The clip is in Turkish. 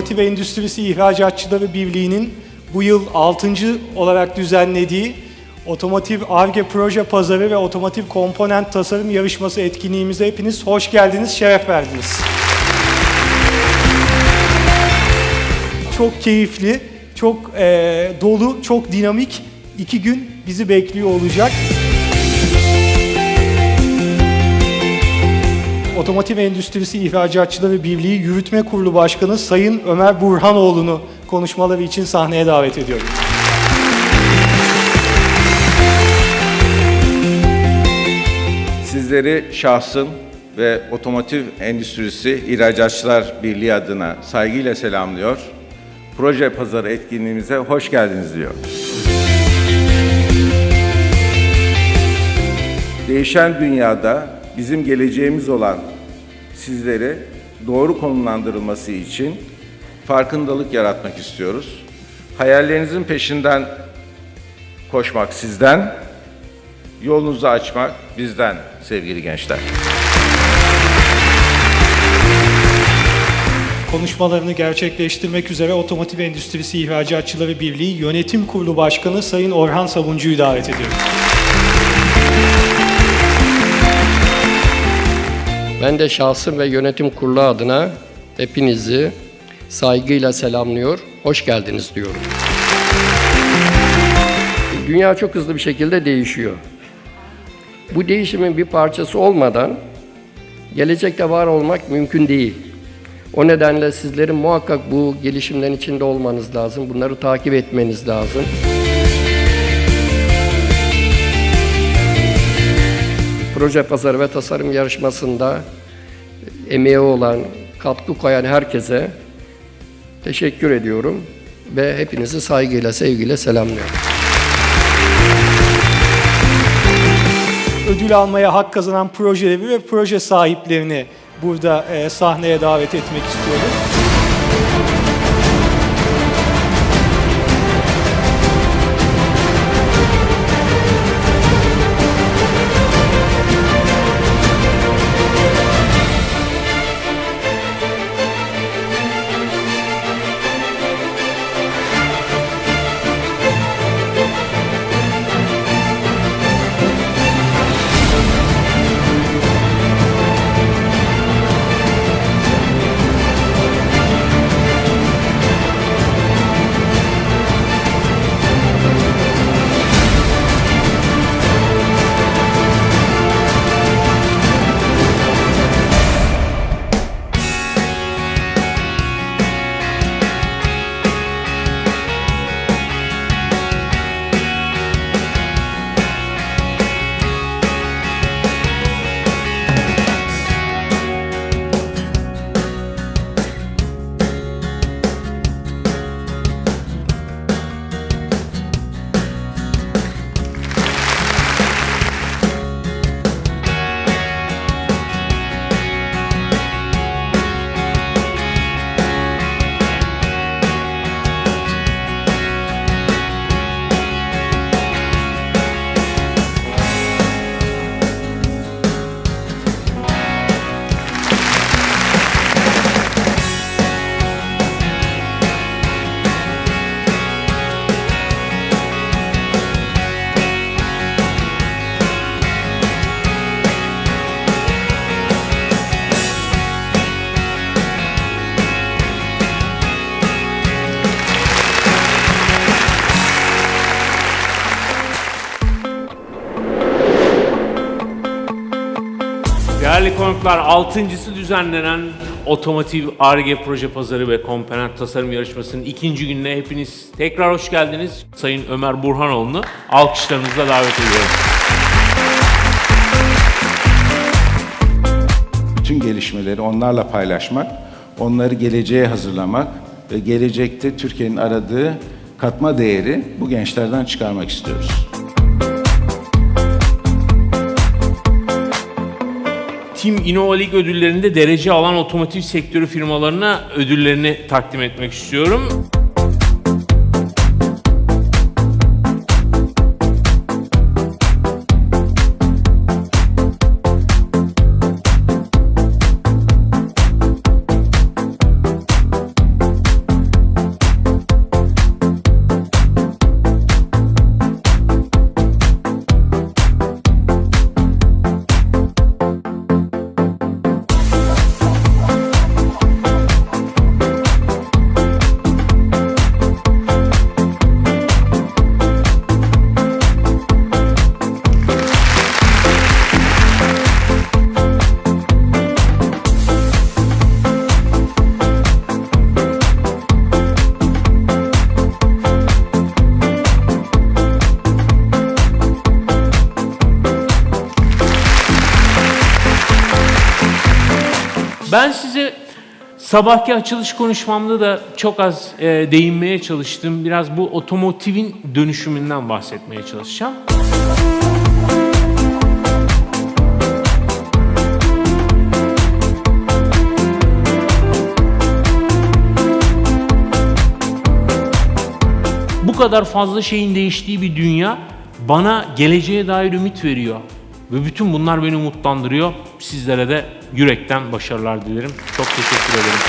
Otomotiv Endüstrisi İhracatçıları Birliği'nin bu yıl 6. olarak düzenlediği Otomotiv ARGE Proje Pazarı ve Otomotiv Komponent Tasarım Yarışması etkinliğimize hepiniz hoş geldiniz, şeref verdiniz. Çok keyifli, çok eee, dolu, çok dinamik iki gün bizi bekliyor olacak. Otomotiv Endüstrisi İhracatçıları Birliği Yürütme Kurulu Başkanı Sayın Ömer Burhanoğlu'nu konuşmaları için sahneye davet ediyorum. Sizleri şahsım ve Otomotiv Endüstrisi İhracatçılar Birliği adına saygıyla selamlıyor. Proje pazarı etkinliğimize hoş geldiniz diyor. Değişen dünyada bizim geleceğimiz olan sizleri doğru konumlandırılması için farkındalık yaratmak istiyoruz. Hayallerinizin peşinden koşmak sizden, Yolunuzu açmak bizden sevgili gençler. Konuşmalarını gerçekleştirmek üzere Otomotiv Endüstrisi İhracatçıları Birliği Yönetim Kurulu Başkanı Sayın Orhan Sabuncu'yu davet ediyorum. Ben de şahsım ve yönetim kurulu adına hepinizi saygıyla selamlıyor, hoş geldiniz diyorum. Dünya çok hızlı bir şekilde değişiyor. Bu değişimin bir parçası olmadan gelecekte var olmak mümkün değil. O nedenle sizlerin muhakkak bu gelişimlerin içinde olmanız lazım. Bunları takip etmeniz lazım. Proje pazarı ve tasarım yarışmasında emeği olan, katkı koyan herkese teşekkür ediyorum ve hepinizi saygıyla, sevgiyle selamlıyorum. Ödül almaya hak kazanan projeleri ve proje sahiplerini burada e, sahneye davet etmek istiyorum. Değerli konuklar, altıncısı düzenlenen Otomotiv ARGE Proje Pazarı ve Komponent Tasarım Yarışması'nın ikinci gününe hepiniz tekrar hoş geldiniz. Sayın Ömer Burhanoğlu'nu alkışlarınızla davet ediyorum. Bütün gelişmeleri onlarla paylaşmak, onları geleceğe hazırlamak ve gelecekte Türkiye'nin aradığı katma değeri bu gençlerden çıkarmak istiyoruz. Team Innova ödüllerinde derece alan otomotiv sektörü firmalarına ödüllerini takdim etmek istiyorum. Ben size sabahki açılış konuşmamda da çok az e, değinmeye çalıştım. Biraz bu otomotivin dönüşümünden bahsetmeye çalışacağım. Bu kadar fazla şeyin değiştiği bir dünya bana geleceğe dair ümit veriyor. Ve bütün bunlar beni umutlandırıyor. Sizlere de yürekten başarılar dilerim. Çok teşekkür ederim.